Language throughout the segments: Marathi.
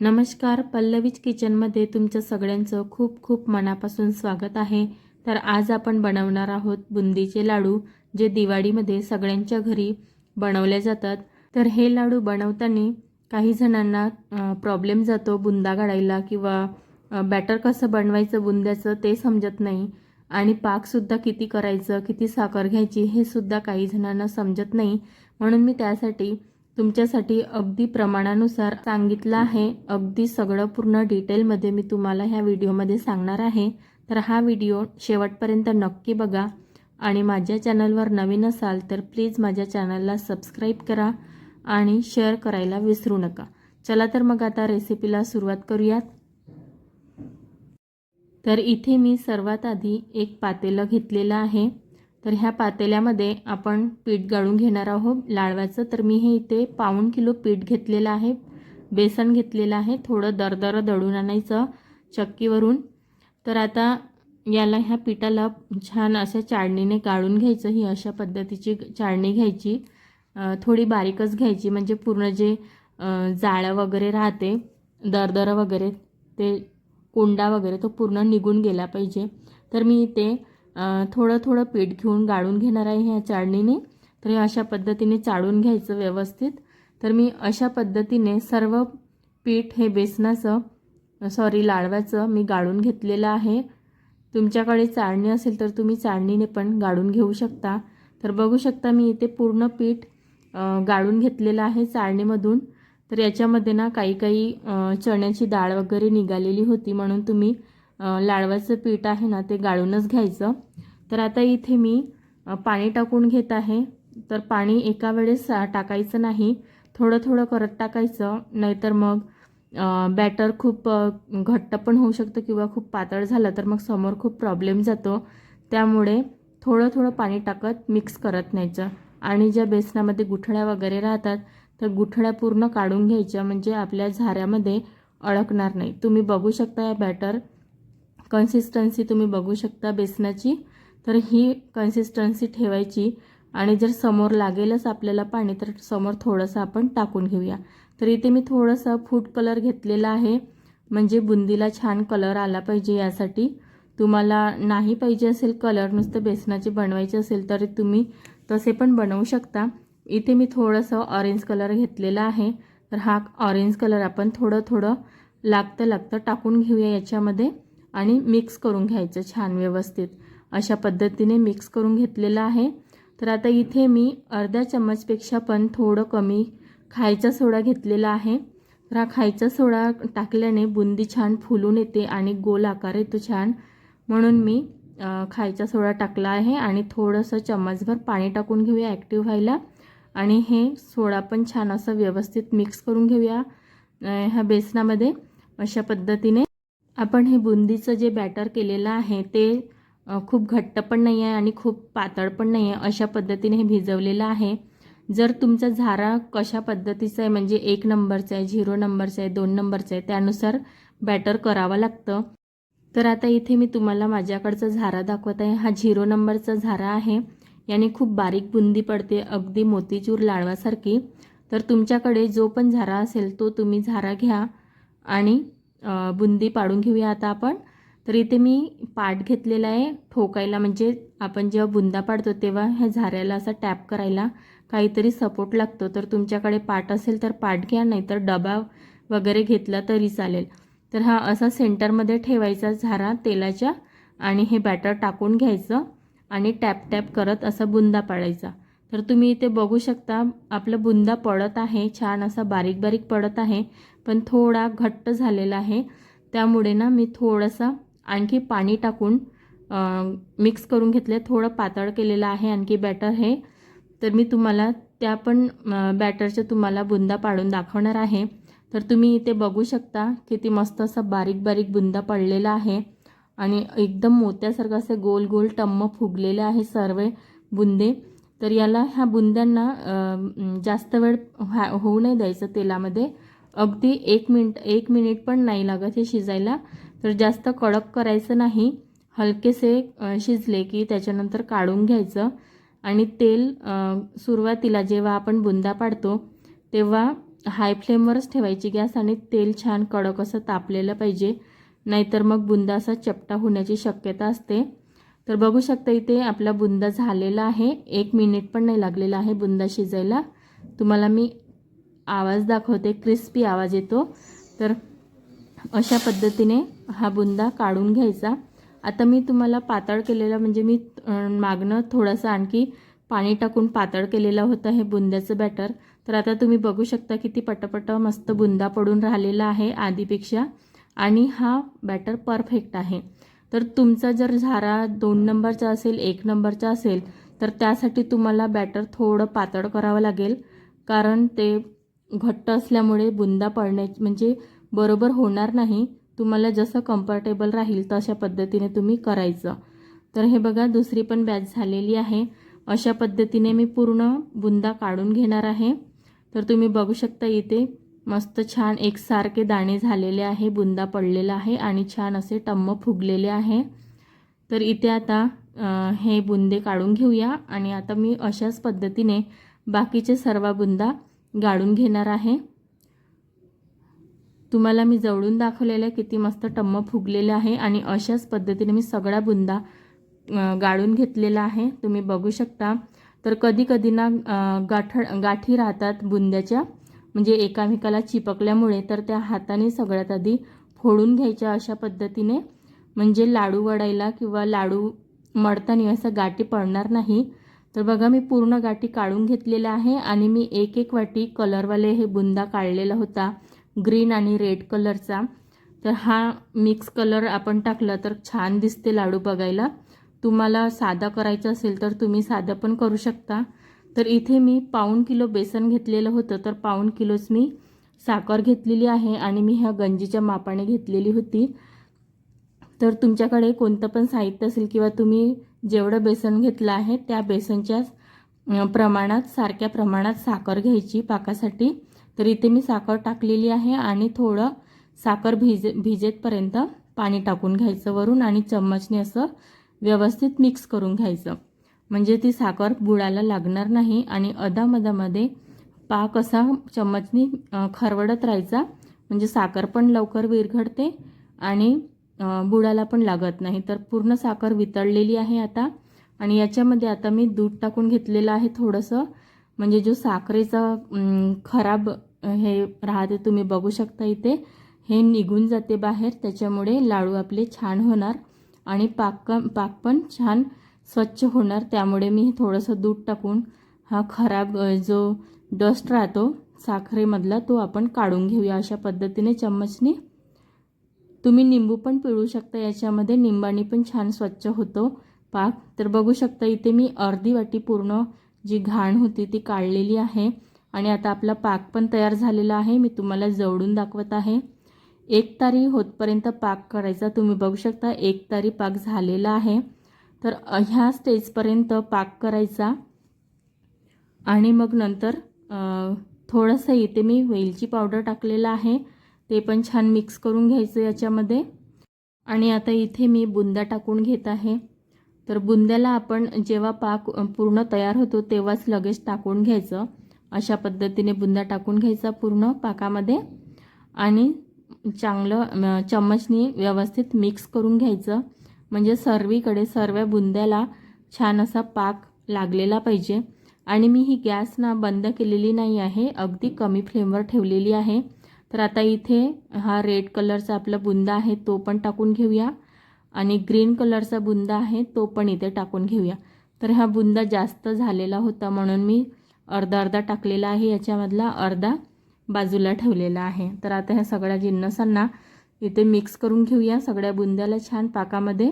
नमस्कार पल्लवीज किचनमध्ये तुमचं सगळ्यांचं खूप खूप मनापासून स्वागत आहे. तर आज आपण बनवणार आहोत बुंदीचे लाडू जे दिवाळीमध्ये सगळ्यांच्या घरी बनवले जातात. तर हे लाडू बनवताना काही जणांना प्रॉब्लेम जातो बुंदा गाडायला किंवा बॅटर कसं बनवायचं बुंद्याचं ते समजत नाही. आणि पाकसुद्धा किती करायचं किती साखर घ्यायची हे सुद्धा काही जणांना समजत नाही. म्हणून मी त्यासाठी तुमच्यासाठी अगदी प्रमाणानुसार सांगितलं आहे. अगदी सगळं पूर्ण डिटेलमध्ये मी तुम्हाला ह्या व्हिडिओमध्ये सांगणार आहे. तर हा व्हिडिओ शेवटपर्यंत नक्की बघा. आणि माझ्या चॅनलवर नवीन असाल तर प्लीज माझ्या चॅनलला सबस्क्राईब करा आणि शेअर करायला विसरू नका. चला तर मग आता रेसिपीला सुरुवात करूयात. तर इथे मी सर्वात आधी एक पातेलं घेतलेलं आहे. तर ह्या पातेल्यामध्ये आपण पीठ गाळून घेणार आहोत. लाडवाचं तर मी हे इथे पाऊण किलो पीठ घेतलेलं आहे. बेसन घेतलेलं आहे. थोडं दरदर दळून आणायचं चक्कीवरून. तर आता याला ह्या पिठाला छान अशा चाळणीने गाळून घ्यायचं. ही अशा पद्धतीची चाळणी घ्यायची. थोडी बारीकच घ्यायची. म्हणजे पूर्ण जे जाळं वगैरे राहते दरदर वगैरे ते कोंडा वगैरे तो पूर्ण निघून गेला पाहिजे. तर मी इथे थोडं थोडं पीठ घेऊन गाळून घेणार आहे ह्या चाळणीने. तर हे अशा पद्धतीने चाळून घ्यायचं व्यवस्थित. तर मी अशा पद्धतीने सर्व पीठ हे बेसनाचं सॉरी लाडव्याचं मी गाळून घेतलेलं आहे. तुमच्याकडे चाळणी असेल तर तुम्ही चाळणीने पण गाळून घेऊ शकता. तर बघू शकता मी इथे पूर्ण पीठ गाळून घेतलेलं आहे चाळणीमधून. तर याच्यामध्ये ना काही काही चण्याची डाळ वगैरे निघालेली होती म्हणून तुम्ही लाडवाचं पीठ आहे ना ते गाळूनच घ्यायचं. तर आता इथे मी पाणी टाकून घेत आहे. तर पाणी एका वेळेस टाकायचं नाही. थोडं थोडं करत टाकायचं. नाहीतर मग बॅटर खूप घट्ट पण होऊ शकतं किंवा खूप पातळ झालं तर मग समोर खूप प्रॉब्लेम जातो. त्यामुळे थोडं थोडं पाणी टाकत मिक्स करत न्यायचं. आणि ज्या बेसनामध्ये गुठळ्या वगैरे राहतात तर गुठळ्या पूर्ण काढून घ्यायच्या. म्हणजे आपल्या झाऱ्यामध्ये अडकणार नाही. तुम्ही बघू शकता या बॅटर कन्सिस्टन्सी तुम्ही बघू शकता बेसनाची. तर ही कन्सिस्टन्सी ठेवायची. आणि जर समोर लागेलच आपल्याला पाणी तर समोर थोडंसं आपण टाकून घेऊया. तर इथे मी थोडंसं फूड कलर घेतलेला आहे. म्हणजे बुंदीला छान कलर आला पाहिजे यासाठी. तुम्हाला नाही पाहिजे असेल कलर नुसतं बेसनाचे बनवायचे असेल तर तुम्ही तसे पण बनवू शकता. इथे मी थोडंसं ऑरेंज कलर घेतलेला आहे. तर हा ऑरेंज कलर आपण थोडं थोडं लागतं लागतं टाकून घेऊया याच्यामध्ये. आणि मिक्स करून घ्यायचं छान व्यवस्थित. अशा पद्धतीने मिक्स करून घेतलेलं आहे. तर आता इथे मी अर्ध्या चम्मचपेक्षा पण थोडं कमी खायचा सोडा घेतलेला आहे. तर हा खायचा सोडा टाकल्याने बुंदी छान फुलून येते आणि गोल आकार येतो छान. म्हणून मी खायचा सोडा टाकला आहे आणि थोडंसं चम्मचभर पाणी टाकून घेऊया ॲक्टिव्ह व्हायला. आणि हे सोडा पण छान असं व्यवस्थित मिक्स करून घेऊया ह्या बेसनामध्ये. अशा पद्धतीने आपण हे बुंदीचं जे बॅटर केलेलं आहे ते खूप घट्ट पण नाही आहे आणि खूप पातळ पण नाही आहे अशा पद्धतीने हे भिजवलेलं आहे. जर तुमचा झारा कशा पद्धतीचा आहे म्हणजे एक नंबरचा आहे झिरो नंबरचा आहे दोन नंबरचा आहे त्यानुसार बॅटर करावं लागतं. तर आता इथे मी तुम्हाला माझ्याकडचा झारा दाखवत आहे. हा झिरो नंबरचा झारा आहे. याने खूप बारीक बुंदी पडते अगदी मोतीचूर लाडवासारखी तर तुमच्याकडे जो पण झारा असेल तो तुम्ही झारा घ्या आणि बुंदी पाडून घेऊया आता आपण. तर इथे मी पाट घेतलेला आहे ठोकायला. म्हणजे आपण जेव्हा बुंदा पाडतो तेव्हा ह्या झाऱ्याला असा टॅप करायला काहीतरी सपोर्ट लागतो. तर तुमच्याकडे पाट असेल तर पाट घ्या नाहीतर डबा वगैरे घेतला तरी चालेल. तर हा असा सेंटरमध्ये ठेवायचा झारा तेलाच्या आणि हे बॅटर टाकून घ्यायचं आणि टॅप टॅप करत असा बुंदा पाडायचा. तर तुम्ही इथे बघू शकता आपलं बुंदा पडत आहे छान असा बारीक बारीक पडत आहे पण थोडा घट्ट झालेला आहे. त्यामुळे ना मी थोडंसं आणखी पाणी टाकून मिक्स करून घेतले थोडं पातळ केलेलं आहे आणखी बॅटर हे. तर मी तुम्हाला त्या पण बॅटरच्या तुम्हाला बुंदा पाडून दाखवणार आहे. तर तुम्ही इथे बघू शकता किती मस्त असा बारीक बारीक बुंदा पडलेला आहे. आणि एकदम मोत्यासारखं असे गोल गोल टम्म फुगलेले आहे सर्व बुंदे. तर याला ह्या बुंद्यांना जास्त वेळ होऊ नाही द्यायचं तेलामध्ये. अगदी एक मिनट एक मिनिट पण नाही लागत हे शिजायला. तर जास्त कडक करायचं नाही. हलकेसे शिजले की त्याच्यानंतर काढून घ्यायचं. आणि तेल सुरुवातीला जेव्हा आपण बुंदा पाडतो तेव्हा हाय फ्लेमवरच ठेवायची गॅस आणि तेल छान कडक असं तापलेलं पाहिजे. नाहीतर मग बुंदा असा चपटा होण्याची शक्यता असते. तर बघू शकता इथे आपला बुंदा झालेला आहे. एक मिनिट पण नाही लागलेला आहे बुंदा शिजायला. तुम्हाला मी आवाज दाखवते क्रिस्पी आवाज येतो. तर अशा पद्धतीने हा बुंदा काढून घ्यायचा. आता मी तुम्हाला पातळ केलेला म्हणजे मी मागणं थोडंसं आणखी पाणी टाकून पातळ केलेला होता हे बुंद्याचं बॅटर तर आता तुम्ही बघू शकता किती पटपट मस्त बुंदा पडून राहिलेला आहे आधीपेक्षा. आणि हा बॅटर परफेक्ट आहे. तर तुमचा जर झारा दोन नंबरचा असेल एक नंबरचा असेल तर त्यासाठी तुम्हाला बॅटर थोडं पातळ करावं लागेल. कारण ते घट्ट असल्यामुळे बुंदा पडण्या म्हणजे बरोबर होणार नाही. तुम्हाला जसं कम्फर्टेबल राहील तशा पद्धतीने तुम्ही करायचं. तर हे बघा दुसरी पण बॅच झालेली आहे. अशा पद्धतीने मी पूर्ण बुंदा काढून घेणार आहे. तर तुम्ही बघू शकता इथे मस्त छान एकसारखे दाणे झालेले आहे बुंदा पडलेला आहे आणि छान असे टम्म फुगलेले आहे. तर इथे आता हे बुंदे काढून घेऊया आणि आता मी अशाच पद्धतीने बाकीचे सर्व बुंदा गाळून घेणार आहे. तुम्हाला मी जवळून दाखवलेलं आहे किती मस्त टम्म फुगलेले आहे आणि अशाच पद्धतीने मी सगळा बुंदा गाळून घेतलेला आहे. तुम्ही बघू शकता. तर कधी कधी ना गाठ गाठी राहतात बुंद्याच्या. म्हणजे एकामेकाला चिपकल्यामुळे तर त्या हाताने सगळ्यात आधी फोडून घ्यायच्या अशा पद्धतीने म्हणजे लाडू वडायला किंवा लाडू मळताना असं गाठी पडणार नाही. तर बघा मी पूर्ण गाठी काढून घेतलेल्या आहे आणि मी एक एक वाटी कलरवाले हे बुंदा काढलेला होता ग्रीन आणि रेड कलरचा. तर हा मिक्स कलर आपण टाकला तर छान दिसते लाडू बघायला. तुम्हाला साधा करायचं असेल तर तुम्ही साधं पण करू शकता. तर इथे मी पाऊण किलो बेसन घेतलेलं होतं तर पाऊण किलोच मी साखर घेतलेली आहे आणि मी ह्या गंजीच्या मापाने घेतलेली होती. तर तुमच्याकडे कोणतं पण साहित्य असेल किंवा तुम्ही जेवढं बेसन घेतलं आहे त्या बेसनच्या प्रमाणात सारख्या प्रमाणात साखर घ्यायची पाकासाठी. तर इथे मी साखर टाकलेली आहे आणि थोडं साखर भिजे भिजेतपर्यंत पाणी टाकून घ्यायचं वरून आणि चम्मचने असं व्यवस्थित मिक्स करून घ्यायचं. म्हणजे ती साखर बुडायला लागणार नाही आणि अधामधामध्ये पाक असा चम्मचनी खरवडत राहायचा. म्हणजे साखर पण लवकर विरघडते आणि बुडाला पण लागत नाही. तर पूर्ण साखर वितळलेली आहे आता. आणि याच्यामध्ये आता मी दूध टाकून घेतलेलं आहे थोडंसं. म्हणजे जो साखरेचा खराब हे राहते तुम्ही बघू शकता इथे. हे निघून जाते बाहेर. त्याच्यामुळे लाडू आपले छान होणार आणि पाक पाक पण छान स्वच्छ होणार. त्यामुळे मी थोडंसं दूध टाकून हा खराब जो डस्ट राहतो साखरेमधला तो आपण काढून घेऊया. अशा पद्धतीने चम्मचने तुम्ही निंबू पण पिळू शकता. याच्यामध्ये निंबाने पण छान स्वच्छ होतो पाक. तर बघू शकता इथे मी अर्धी वाटी पूर्ण जी घाण होती ती काढलेली आहे. आणि आता आपला पाक पण तयार झालेला आहे. मी तुम्हाला जवळून दाखवत आहे. एक तारी होतपर्यंत पाक करायचा. तुम्ही बघू शकता एक तारी पाक झालेला आहे. तर ह्या स्टेजपर्यंत पाक करायचा. आणि मग नंतर थोडंसं इथे मी वेलची पावडर टाकलेलं आहे. ते पण छान मिक्स करून घ्यायचं याच्यामध्ये. आणि आता इथे मी बुंदा टाकून घेत आहे. तर बुंद्याला आपण जेव्हा पाक पूर्ण तयार होतो तेव्हाच लगेच टाकून घ्यायचं. अशा पद्धतीने बुंदा टाकून घ्यायचा पूर्ण पाकामध्ये. आणि चांगलं चम्मचनी व्यवस्थित मिक्स करून घ्यायचं. म्हणजे सर्वीकडे सर्व बुंद्याला छान असा पाक लागलेला पाहिजे. आणि मी ही गॅस ना बंद केलेली नाही आहे अगदी कमी फ्लेमवर ठेवलेली आहे. तर आता इथे हा रेड कलरचा आपला बुंदा आहे तो पण टाकून घेऊया. आणि ग्रीन कलरचा बुंदा आहे तो पण इथे टाकून घेऊया. तर हा बुंदा जास्त झालेला होता म्हणून मी अर्धा अर्धा टाकलेला आहे याच्यामधला अर्धा बाजूला ठेवलेला आहे. तर आता ह्या सगळ्या जिन्नसांना इथे मिक्स करून घेऊया. सगळ्या बुंद्याला छान पाकामध्ये.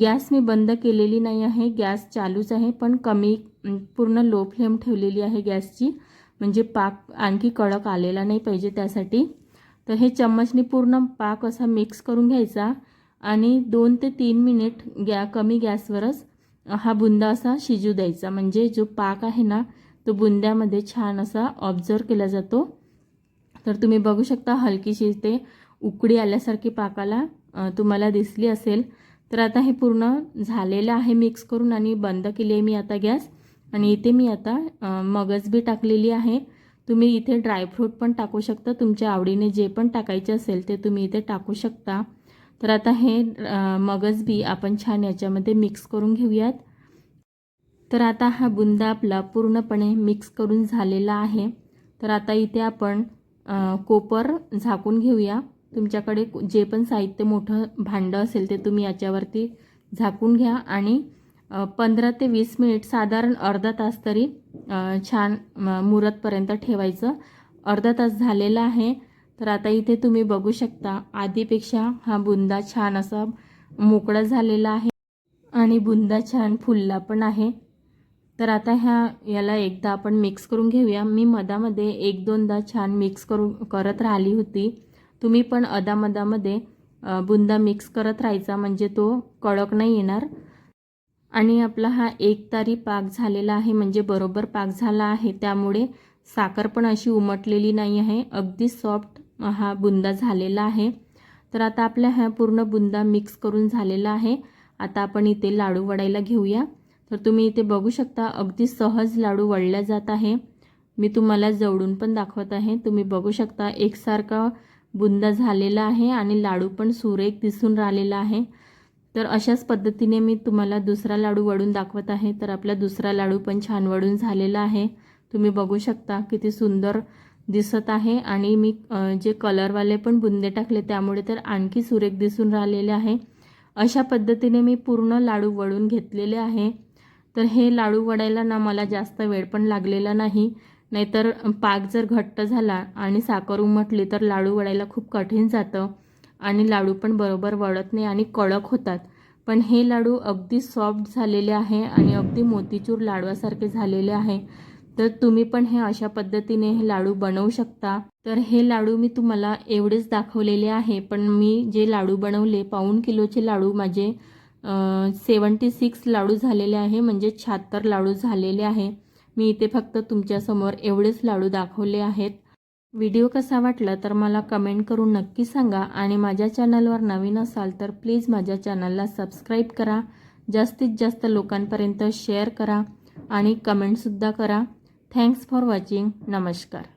गॅस मी बंद केलेली नाही आहे. गॅस चालूच आहे पण कमी पूर्ण लो फ्लेम ठेवलेली आहे गॅसची. म्हणजे पाक आणखी कडक आलेला नाही पाहिजे त्यासाठी. तर हे चम्मचने पूर्ण पाक असा मिक्स करून घ्यायचा. आणि दोन ते तीन मिनिट गॅ कमी गॅसवरच हा बुंदा असा शिजू द्यायचा. म्हणजे जो पाक आहे ना तो बुंद्यामध्ये छान असा ऑब्झर्व केला जातो. तर तुम्ही बघू शकता हलकीशी ते उकडी आल्यासारखी पाकाला तुम्हाला दिसली असेल. तर आता हे पूर्ण झालेलं आहे मिक्स करून आणि बंद केली आहे मी आता गॅस. आणि इथे मी आता मगजबी मगज बी टाकलेली आहे. तुम्ही इथे ड्रायफ्रूट पण टाकू शकता. तुमच्या आवडीने जे पण टाकायचे असेल ते तुम्ही इथे टाकू शकता. तर आता हे मगजबी मगज बी आपण छान याच्यामध्ये मिक्स करून घेऊयात. तर आता हा बुंदा आपला पूर्णपणे मिक्स करून झालेला आहे. तर आता इथे आपण कोपर झाकून घेऊया. तुमच्याकडे जे पण साहित्य मोठं भांडं असेल ते तुम्ही याच्यावरती झाकून घ्या आणि पंधरा ते वीस मिनिट साधारण अर्धा तास तरी छान मुरतपर्यंत ठेवायचं. अर्धा तास झालेला आहे तर आता इथे तुम्ही बघू शकता आधीपेक्षा हा बुंदा छान असा मोकळा झालेला आहे आणि बुंदा छान फुलला पण आहे. तर आता ह्या याला एकदा आपण मिक्स करून घेऊया. मी मधामध्ये एक दोनदा छान मिक्स करून करत राहिली होती. तुम्ही पण अदामदामध्ये बुंदा मिक्स करत राहायचा म्हणजे तो कडक नाही येणार. आणि आपला हा एक तारी पाक झालेला आहे म्हणजे बरोबर पाक झाला आहे. त्यामुळे साखर पण अशी उमटलेली नाही आहे. अगदी सॉफ्ट हा बुंदा झालेला आहे. तर आता आपल्या हा पूर्ण बुंदा मिक्स करून झालेला आहे. आता आपण इथे लाडू वडायला घेऊया. तर तुम्ही इथे बघू शकता अगदी सहज लाडू वळल्या जात आहे. मी तुम्हाला जवळून पण दाखवत आहे. तुम्ही बघू शकता एकसारखा बुंदा झालेला आहे आणि लाडू पण सुरेख दिसून राहिलेला आहे. तर अशाच पद्धतीने मी तुम्हाला दुसरा लाडू वडून दाखवत आहे. तर आपला दुसरा लाडू पण छान वडून झालेला आहे. तुम्ही बघू शकता किती सुंदर दिसत आहे आणि मी जे कलरवाले पण बुंदे टाकले त्यामुळे तर आणखी सुरेख दिसून राहिलेले आहे. अशा पद्धतीने मी पूर्ण लाडू वळून घेतलेले आहे. तर हे लाडू वडायला ना मला जास्त वेळ पण लागलेला नाही. नाहीतर पाक जर घट्ट झाला आणि साखर उमटली तर लाडू वळायला खूप कठीण जातं आणि लाडू पण बरोबर वळत नाही आणि कडक होतात. पण हे लाडू अगदी सॉफ्ट झालेले आहे आणि अगदी मोतीचूर लाडवासारखे झालेले आहे. तर तुम्ही पण हे अशा पद्धतीने हे लाडू बनवू शकता. तर हे लाडू मी तुम्हाला एवढेच दाखवलेले आहे पण मी जे लाडू बनवले पाऊण किलोचे लाडू माझे सेवन्टी सिक्स लाडू झालेले आहे म्हणजे शहात्तर लाडू झालेले आहे. मी इथे फक्त तुमच्यासमोर एवढेच लाडू दाखवले आहेत. व्हिडिओ कसा वाटला तर मला कमेंट करून नक्की सांगा आणि माझ्या चॅनलवर नवीन असाल तर प्लीज माझ्या चॅनलला सबस्क्राईब करा जास्तीत जास्त लोकांपर्यंत शेअर करा आणि कमेंटसुद्धा करा. Thanks for watching. नमस्कार.